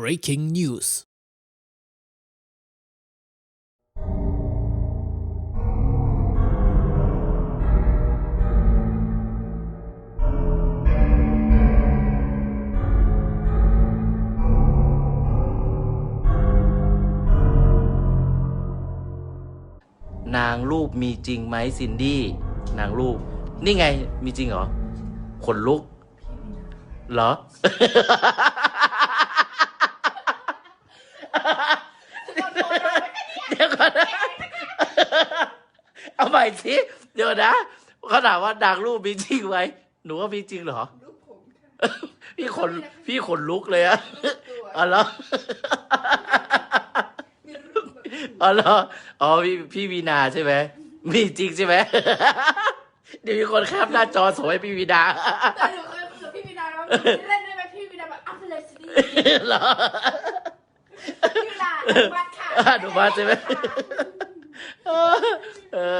Breaking news. นางรูปมีจริงไหมซินดี้ นางรูป นี่ไงมีจริงเหรอขนลุก เหรอ เดี๋ยวก่อนนะ เอาใหม่สิ เดี๋ยวนะเขาถามว่านางรูปมีจริงไหมหนูว่ามีจริงเหรอพี่ขนพี่ขนลุกเลยอะอ๋อเหรออ๋อเหรออ๋อพี่พี่วีนาใช่ไหมมีจริงใช่ไหมเดี๋ยวมีคนแคปหน้าจอส่งให้พี่วีนาแต่หนูเคยคุยกับพี่วินาแล้วเล่นได้ไหมพี่วินาแบบอัพเลยสิ เหรอ พี่วินาอนุมัติค่ะอนุมัติใช่ไหมเออ